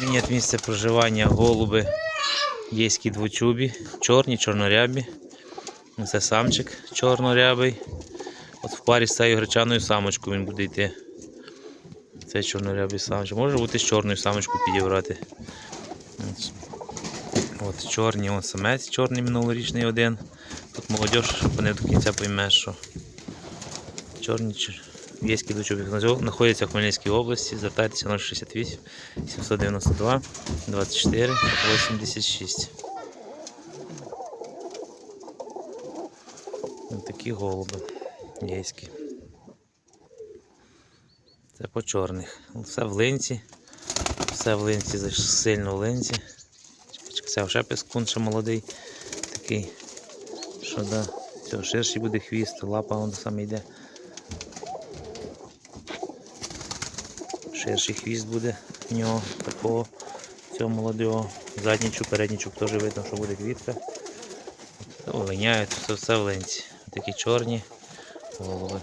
Мінять місце проживання голуби єські двочубі, чорні, чорнорябі. Це самчик чорнорябий. От в парі з цією гречаною самочкою він буде йти. Це чорнорябий самчик. Може бути з чорною самочкою підібрати. От. Чорні, он самець чорний минулорічний один. Тут молодь, вони до кінця пойме, що чорні чор- Єські дочубі знаходяться в Хмельницькій області. Звертайтеся 068 792 24 86. Ось такі голуби єські. Це по чорних. Все в линці. Все в линці, сильно в линці. Це вже пескун ще молодий. Такий. Що да. Все, ширший буде хвіст, лапа вон саме йде. Ширший хвіст буде в нього такого цього молодого. Заднічок, переднічок теж видно, що буде квітка. Линяють, все, все в ленці. Такі чорні голови.